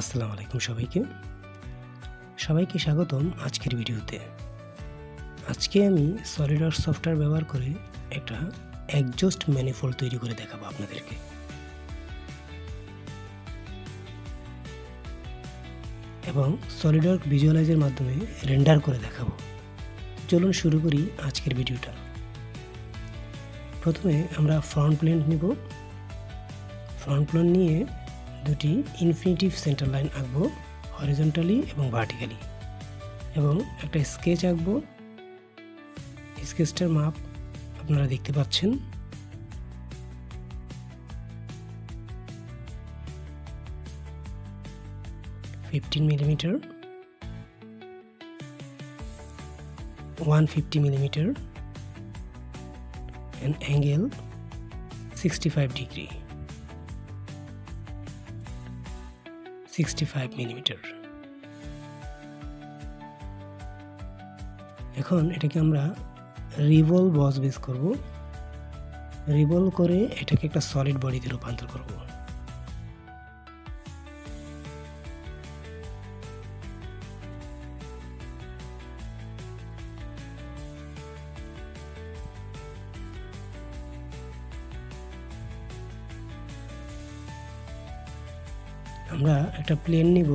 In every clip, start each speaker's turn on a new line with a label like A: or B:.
A: আসসালামু আলাইকুম সবাইকে। সবাইকে স্বাগতম আজকের ভিডিওতে। আজকে আমি সলিডওয়ার্ক সফটওয়্যার ব্যবহার করে একটা একজস্ট ম্যানিফোল্ড তৈরি করে দেখাবো আপনাদেরকে। এবং সলিডওয়ার্ক ভিজুয়ালাইজের মাধ্যমে রেন্ডার করে দেখাবো। চলুন শুরু করি আজকের ভিডিওটা। প্রথমে আমরা ফ্রন্ট প্লেন নিব। ফ্রন্ট প্লেন নিয়ে দুটি ইনফিনিটিভ সেন্টার লাইন আঁকবো হরিজন্টালি এবং ভার্টিক্যালি এবং একটা স্কেচ আঁকবো। স্কেচটার মাপ আপনারা দেখতে পাচ্ছেন। Fifteen millimetre one fifty millimetre and angle sixty five 65 degree 65 millimetre এখন এটাকে আমরা রিভল বস বেস করব। রিভল করে এটাকে একটা সলিড বডিতে রূপান্তর করব। একটা প্লেন নিব।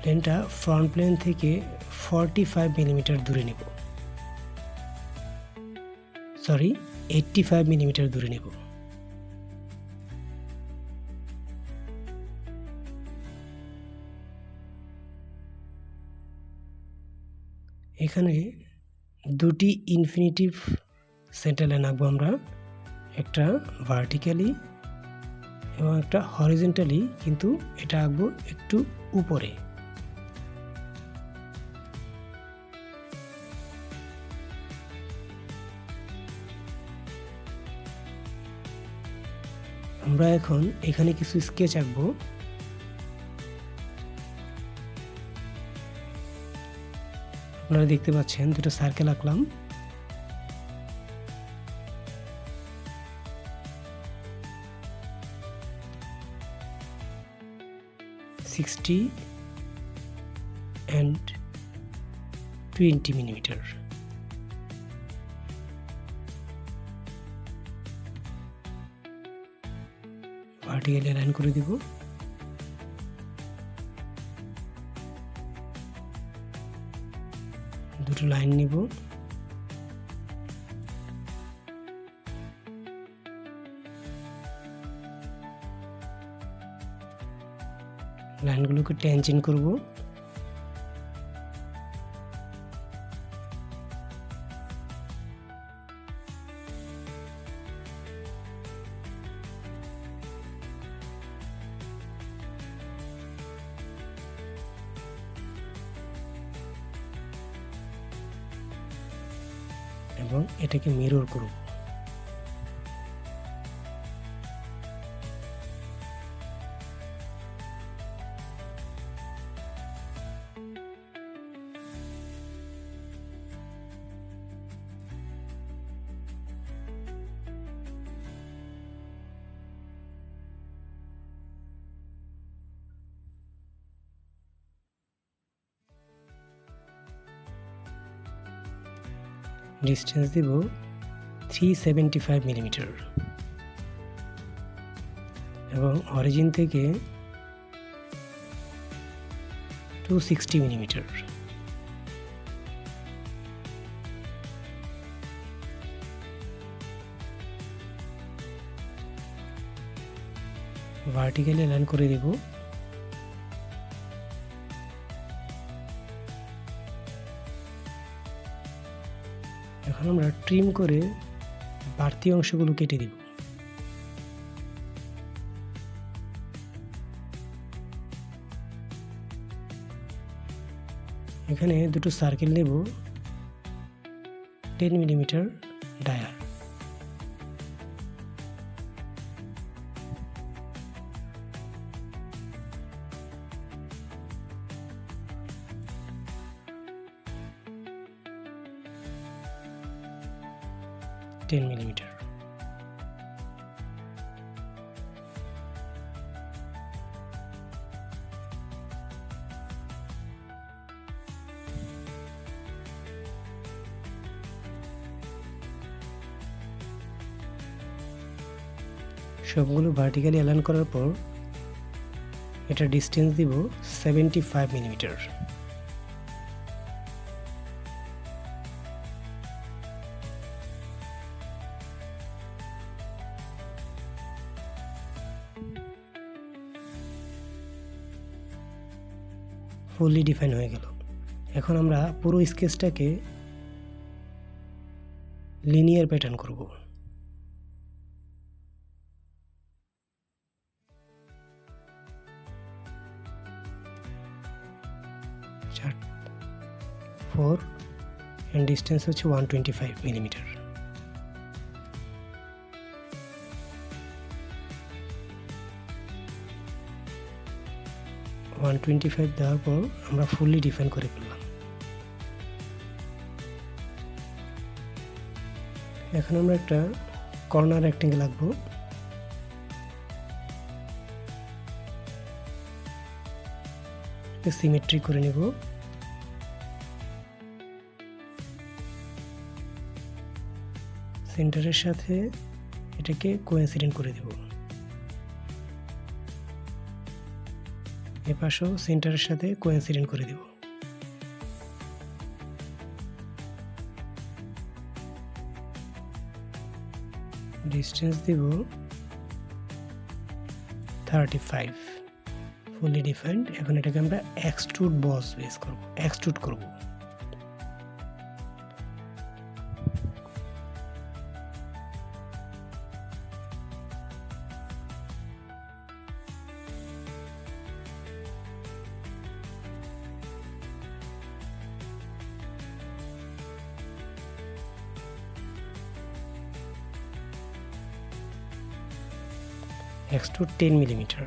A: প্লেনটা ফ্রন্ট প্লেন থেকে ফর্টি ফাইভ মিলিমিটার দূরে নেব। সরি এইটটি ফাইভ মিলিমিটার দূরে নেব। এখানে দুটি ইনফিনিটিভ সেন্টার লাইন আঁকবো আমরা। একটা ভার্টিক্যালি এবং একটা হরিজেন্টালি কিন্তু এটা আঁকবো একটু উপরে। আমরা এখন এখানে কিছু স্কেচ আঁকবো। আপনারা দেখতে পাচ্ছেন দুটো সার্কেল আঁকলাম। Sixty and twenty millimetre vertically line করে দিব। দুটো লাইন নিব। লাইনগুলোকে টেনচেন করব। এবং এটাকে মিরর করব। ডিস্টেন্স দেব থ্রি সেভেন্টি ফাইভ মিলিমিটার এবং অরিজিন থেকে two sixty millimetre vertically line করে দেব। আমরা ট্রিম করে বাড়তি অংশগুলো কেটে দিব। এখানে দুটো সার্কেল নেব টেন মিলিমিটার সবগুলো ভার্টিক্যালি অ্যালাইন করার পর এটা ডিস্টেন্স দিব seventy five millimetre fully define হয়ে গেল। এখন আমরা পুরো স্কেচটাকে লিনিয়ার প্যাটার্ন করব। ফোর অ্যান্ড ডিস্টেন্স হচ্ছে one twenty five millimetre one twenty five দেওয়ার পর আমরা ফুললি ডিফাইন করে ফেললাম। এখন আমরা একটা কর্নার রেক্টেঙ্গেল আঁকবো। সিমেট্রি করে নেব। সেন্টারের সাথে এটাকে কোয়েন্সিডেন্ট করে দেব। এ পাশেও সেন্টারের সাথে কোয়েন্সিডেন্ট করে দেব। ডিস্টেন্স দিব থার্টি ফাইভ ফুলি ডিফাইন্ড এখন এটাকে আমরা এক্সট্রুড বস বেস করব। এক্সট্রুড করব। এক্সট্রুড টেন মিলিমিটার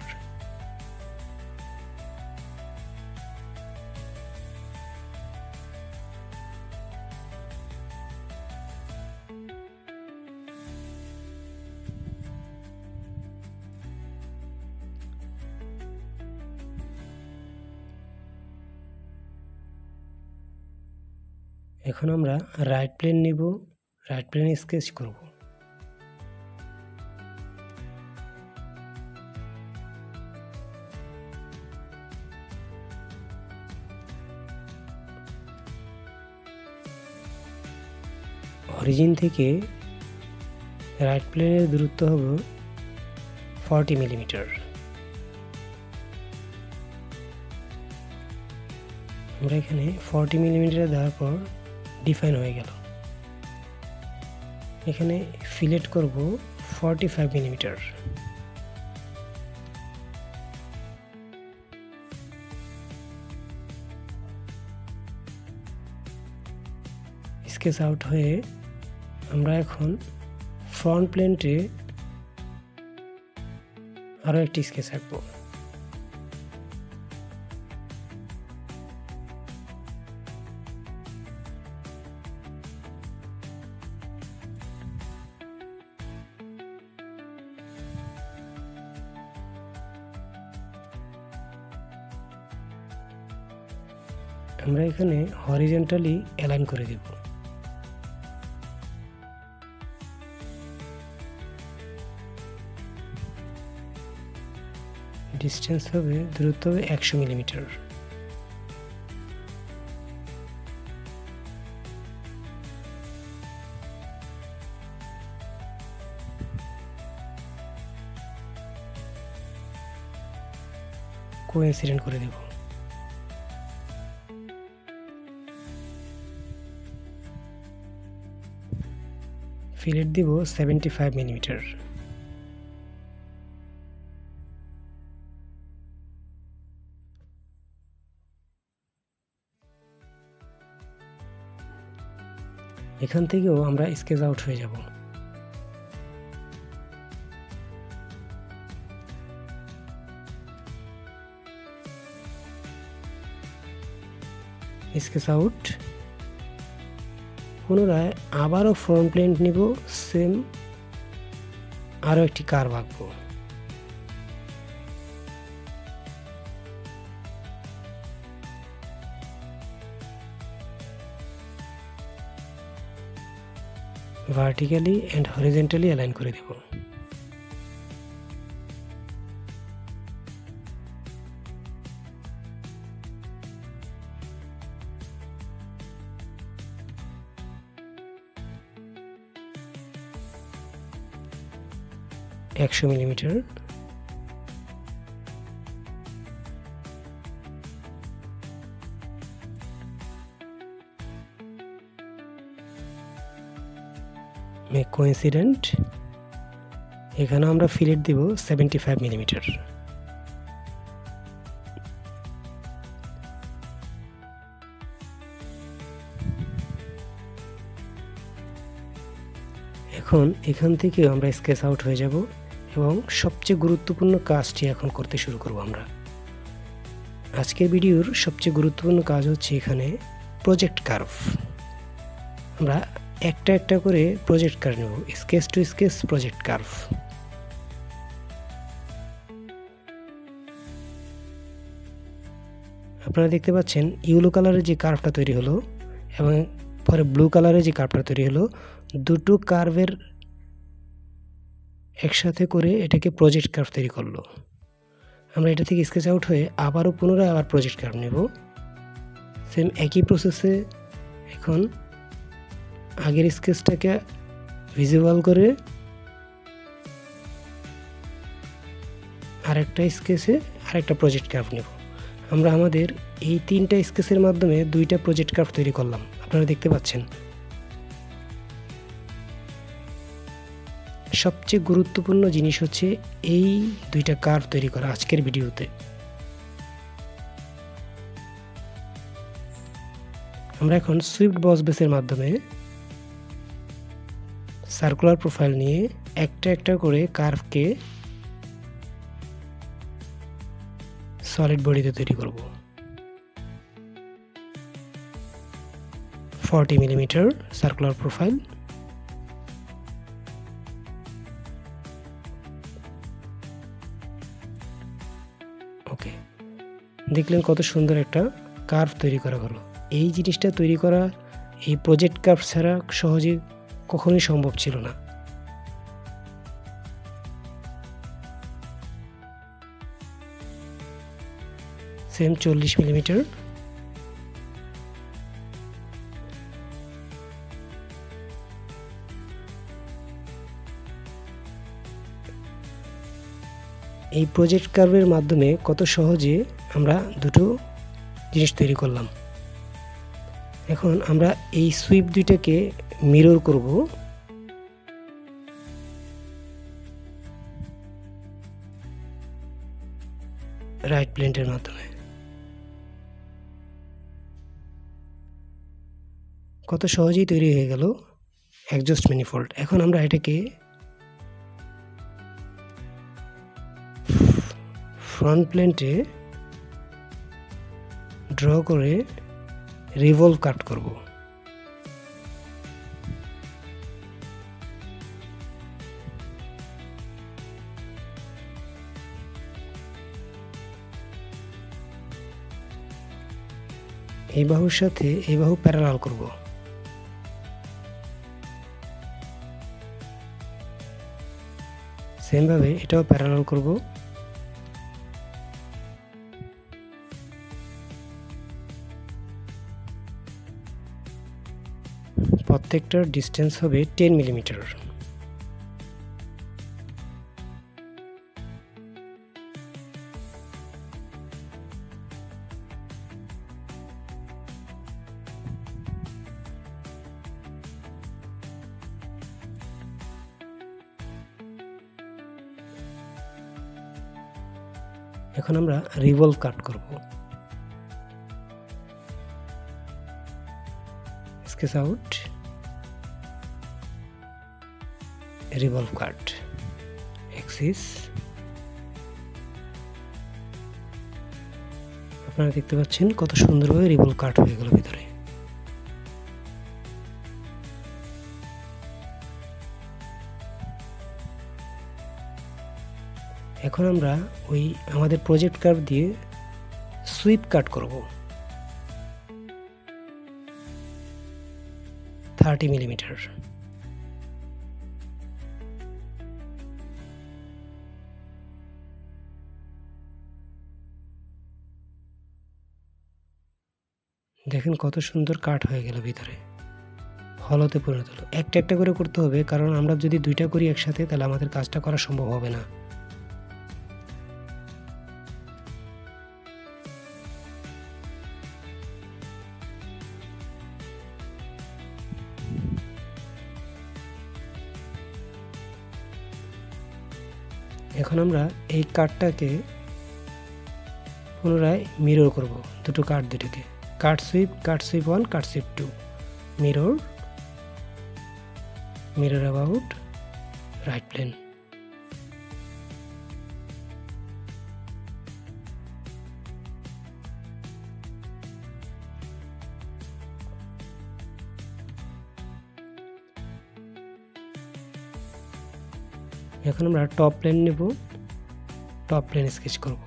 A: এখন আমরা রাইট প্লেন নিব। রাইট প্লেনে স্কেচ করব। অরিজিন থেকে রাইট প্লেনের দূরত্ব হবে ফর্টি মিলিমিটার আমরা এখানে ফর্টি মিলিমিটার দেওয়ার পর ডিফাইন হয়ে গেল। এখানে ফিলেট করব forty five millimetre sketch out হয়ে আমরা এখন ফ্রন্ট প্লেনটে আরও একটি স্কেচ আঁকবো। আমরা এখানে হরিজেন্টালি অ্যালাইন করে দেব। ডিস্টেন্স হবে দূরত্ব হবে একশো মিলিমিটার। কোইন্সিডেন্ট করে দেবো। ফিলেট দিব সেভেন্টি ফাইভ মিলিমিটার। এখান থেকেও আমরা স্কেচ আউট হয়ে যাব। Sketch out. পুনরায় আবারও ফ্রন্ট প্লেন নিব, সেম আরও একটি কার্ভ আঁকবো ভার্টিক্যালি অ্যান্ড হরিজেন্টালি অ্যালাইন করে দেব। একশো মিলিমিটার কোইন্সিডেন্ট এখানে আমরা ফিলেট দিব সেভেন্টি ফাইভ মিলিমিটার এখন এখান থেকে আমরা স্কেচ আউট হয়ে যাব এবং সবচেয়ে গুরুত্বপূর্ণ কাজটি এখন করতে শুরু করব আমরা। আজকের ভিডিওর সবচেয়ে গুরুত্বপূর্ণ কাজ হচ্ছে এখানে প্রজেক্ট কার্ভ আমরা একটা একটা করে প্রজেক্ট কার্ভ নেব sketch to sketch project curve আপনারা দেখতে পাচ্ছেন ইউলো কালারের যে কার্ভটা তৈরি হলো এবং পরে ব্লু কালারের যে কার্ভটা তৈরি হলো, দুটো কার্ভের একসাথে করে এটাকে প্রজেক্ট কার্ভ তৈরি করল। আমরা এটা থেকে স্কেচ আউট হয়ে আবারও পুনরায় আবার প্রজেক্ট কার্ভ নেব। সেম একই প্রসেসে এখন আগের স্কেচটাকে ভিজুয়াল করে আরেকটা স্কেচে আরেকটা প্রজেক্ট কার্ভ নেব। আমরা আমাদের এই তিনটা স্কেচের মাধ্যমে দুইটা প্রজেক্ট কার্ভ তৈরি করলাম। আপনারা দেখতে পাচ্ছেন। সবচেয়ে গুরুত্বপূর্ণ জিনিস হচ্ছে এই দুইটা কার্ভ তৈরি করা আজকের ভিডিওতে। আমরা এখন সুইফট বস বেসের মাধ্যমে সার্কুলার প্রোফাইল নিয়ে একটা একটা করে কার্ভকে সলিড বডিতে তৈরি করব। Forty millimetre circular profile okay দেখলেন কত সুন্দর একটা কার্ভ তৈরি করা হলো। এই জিনিসটা তৈরি করা, এই প্রজেক্ট কার্ভ ছাড়া সহজে কখনোই সম্ভব ছিল না। সেম চল্লিশ মিলিমিটার। এই প্রজেক্ট কার্ভের মাধ্যমে কত সহজে আমরা দুটো জিনিস তৈরি করলাম। এখন আমরা এই সুইপ দুইটাকে মিরর করব। রাইট প্লেন্টের মাধ্যমে। কত সহজেই তৈরি হয়ে গেল একজস্ট ম্যানিফোল্ড এখন আমরা এটাকে ফ্রন্ট প্লেন্টে ড্র করে রিভলভ কাট করব। এই বাহুর সাথে এই বাহু প্যারালাল করব। সেমভাবে এটাও প্যারালাল করব। প্রত্যেকটার ডিস্টেন্স হবে টেন মিলিমিটার এখন আমরা রিভলভ কাট করব। Sketch out revolve cut axis আপনারা দেখতে পাচ্ছেন কত সুন্দরভাবে রিভলভ কাট হয়ে গেল ভিতরে। এখন আমরা ওই আমাদের প্রজেক্ট কার্ভ দিয়ে সুইপ কাট করব। থার্টি মিলিমিটার দেখেন কত সুন্দর কাট হয়ে গেল ভিতরে। হলোতে পরিণত হলো। একটা একটা করে করতে হবে, কারণ আমরা যদি দুইটা করি একসাথে, তাহলে আমাদের কাজটা করা সম্ভব হবে না। আমরা এই কার্ডটাকে পুনরায় মিরর করব। দুটো কার্ড দুটোকে। Card sweep card sweep one card sweep two mirror mirror about right plane এখন আমরা টপ প্লেন নেব। টপ প্লেন স্কেচ করব।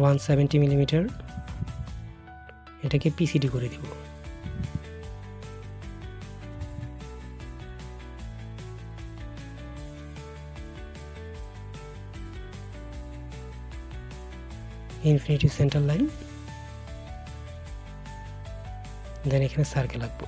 A: ওয়ান সেভেন্টি মিলিমিটার এটাকে পিসিডি করে দিব। ইনফিনিটি সেন্টার লাইন দেন এখানে সার্কেল আঁকবো।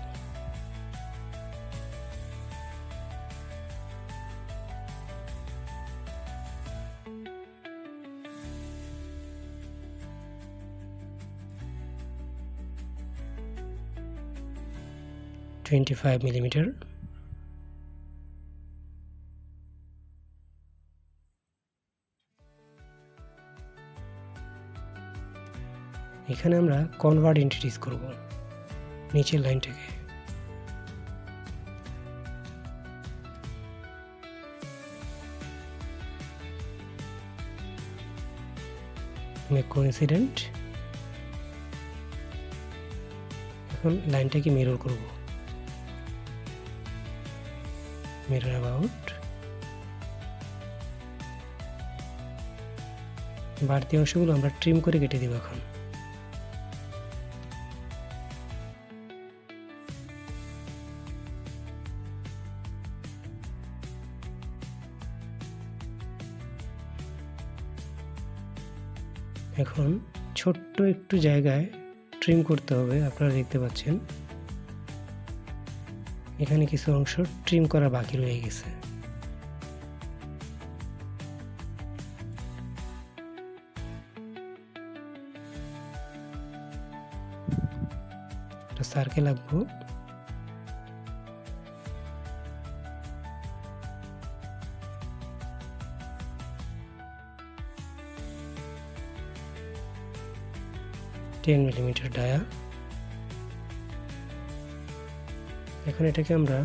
A: টোয়েন্টি ফাইভ মিলিমিটার এখানে আমরা কনভার্ট ইন্ট্রোডিউস করব, নিচের লাইনটাকে। মেক কোইন্সিডেন্ট এখন লাইনটাকে মিরর করব। মিরর অ্যাবাউট বাড়তি অংশগুলো আমরা ট্রিম করে কেটে দেবো এখন। এখন ছোট্ট একটু জায়গায় ট্রিম করতে হবে, আপনারা দেখতে পাচ্ছেন। এখানে কিছু অংশ ট্রিম করা বাকি রয়ে গেছে। সার্কেল আঁকবো। টেন মিলিমিটার ডায়া এখন এটাকে আমরা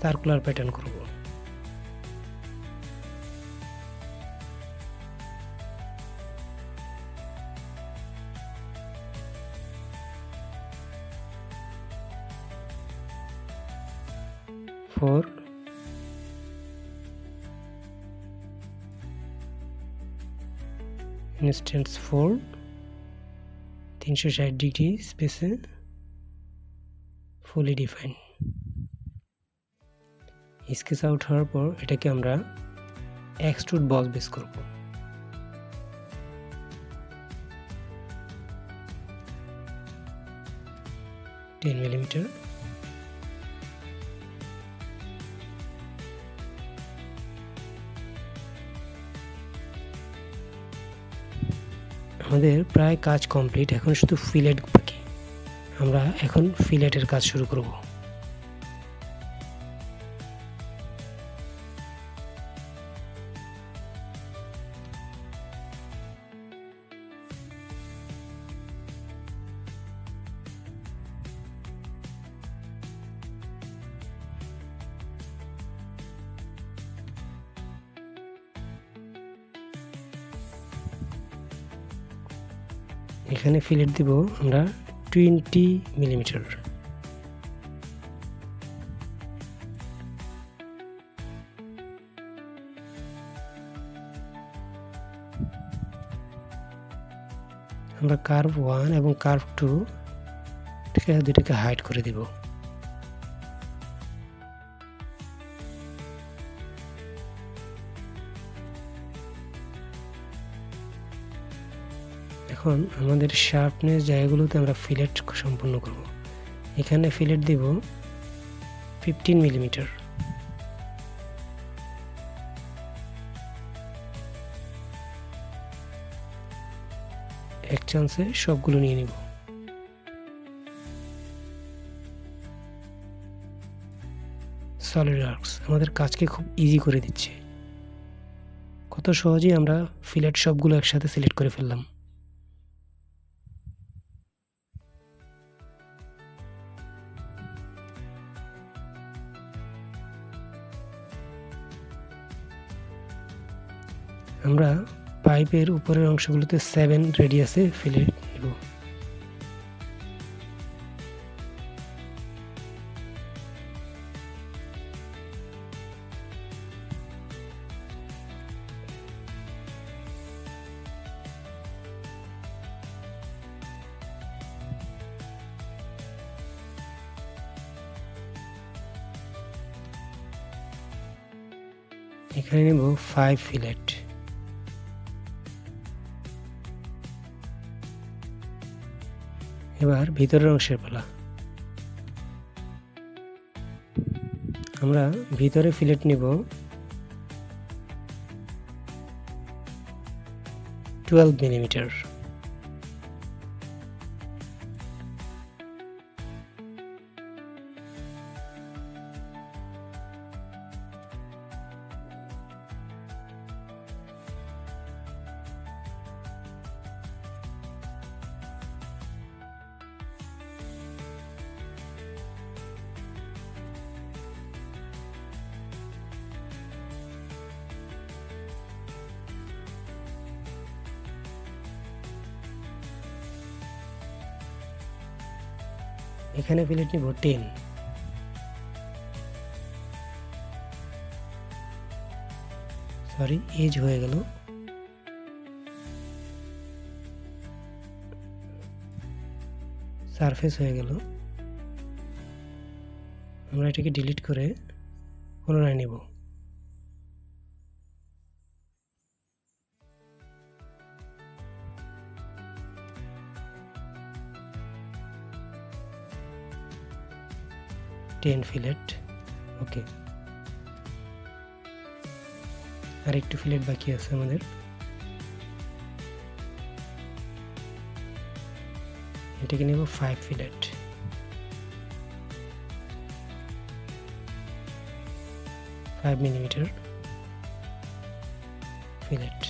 A: সার্কুলার প্যাটার্ন করব। ফোর ইনস্ট্যান্স ফোর তিনশো ষাট ডিগ্রি স্পেসে ফুলি ডিফাইন স্কেচ আউট হওয়ার পর এটাকে আমরা এক্সট্রুড বস বেস করব। টেন মিলিমিটার আমাদের প্রায় কাজ কমপ্লিট এখন শুধু ফিলেট বাকি। আমরা এখন ফিলেটের কাজ শুরু করব। এখানে ফিলেট দিব আমরা টোয়েন্টি মিলিমিটার আমরা কার্ভ ওয়ান এবং কার্ভ টু আছে দুটোকে হাইড করে দিব। এখন আমাদের শার্পনেস জায়গাগুলোতে আমরা ফিলেট সম্পূর্ণ করব। এখানে ফিলেট দিব ফিফটিন মিলিমিটার এক চান্সে সবগুলো নিয়ে নিব। সলিড আর্কস আমাদের কাজকে খুব ইজি করে দিচ্ছে। কত সহজেই আমরা ফিলেট সবগুলো একসাথে সিলেক্ট করে ফেললাম। আমরা পাইপের উপরের অংশগুলোতে সেভেন রেডিয়াসে ফেলে নেব। এখানে নেব ফাইভ ফিলেট এবার ভিতরের অংশের পালা। আমরা ভিতরে ফিলেট নিব। টুয়েলভ মিলিমিটার এখানে প্লেট নিব টেন সরি এজ হয়ে গেল। সারফেস হয়ে গেল। আমরা এটাকে ডিলিট করে পুনরায় নেব। টেন ফিলেট ওকে আর একটু ফিলেট বাকি আছে আমাদের। এটাকে নেব five fillet five millimetre fillet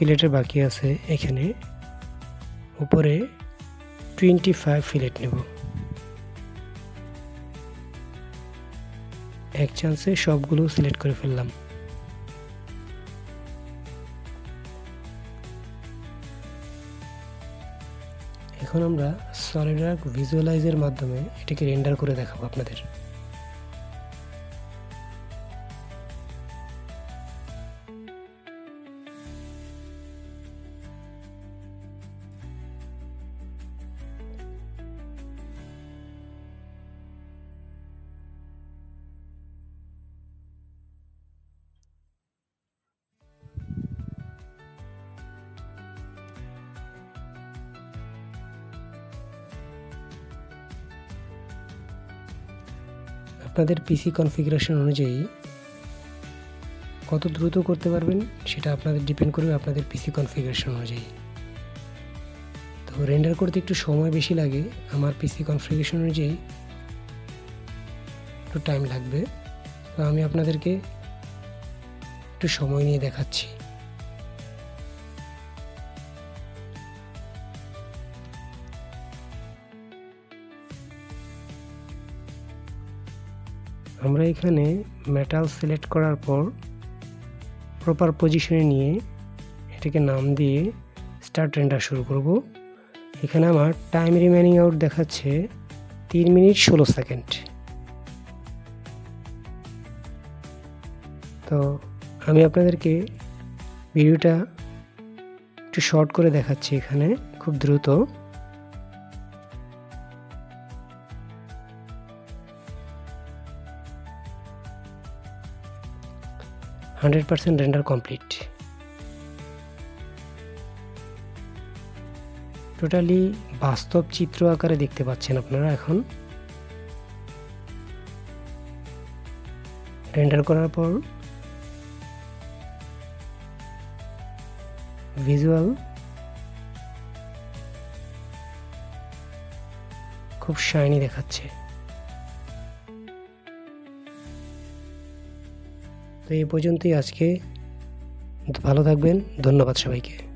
A: ফিলেটের বাকি আছে এখানে। উপরে টোয়েন্টি ফাইভ ফিলেট নেব। এক চান্সে সবগুলো সিলেক্ট করে ফেললাম। এখন আমরা সলিডার্ক ভিজুয়ালাইজের মাধ্যমে এটাকে রেন্ডার করে দেখাবো আপনাদের। আপনাদের পিসি কনফিগারেশন অনুযায়ী কত দ্রুত করতে পারবেন সেটা আপনাদের ডিপেন্ড করবে আপনাদের পিসি কনফিগারেশন অনুযায়ী। তো রেন্ডার করতে একটু সময় বেশি লাগে, আমার পিসি কনফিগারেশন অনুযায়ী একটু টাইম লাগবে। তো আমি আপনাদেরকে একটু সময় নিয়ে দেখাচ্ছি। আমরা এখানে মেটাল সিলেক্ট করার পর প্রপার পজিশনে নিয়ে এটাকে নাম দিয়ে স্টার রেন্ডার শুরু করব। এখানে আমার টাইম রিমেনিং আউট দেখাচ্ছে তিন মিনিট ষোলো সেকেন্ড তো আমি আপনাদেরকে ভিডিওটা একটু শর্ট করে দেখাচ্ছি এখানে খুব দ্রুত। Hundred percent render complete totally বাস্তব চিত্র আকারে দেখতে পাচ্ছেন আপনারা এখন। রেন্ডার করার পর ভিজুয়াল খুব শাইনি দেখাচ্ছে। তো এই পর্যন্তই আজকে। ভালো থাকবেন ধন্যবাদ সবাইকে।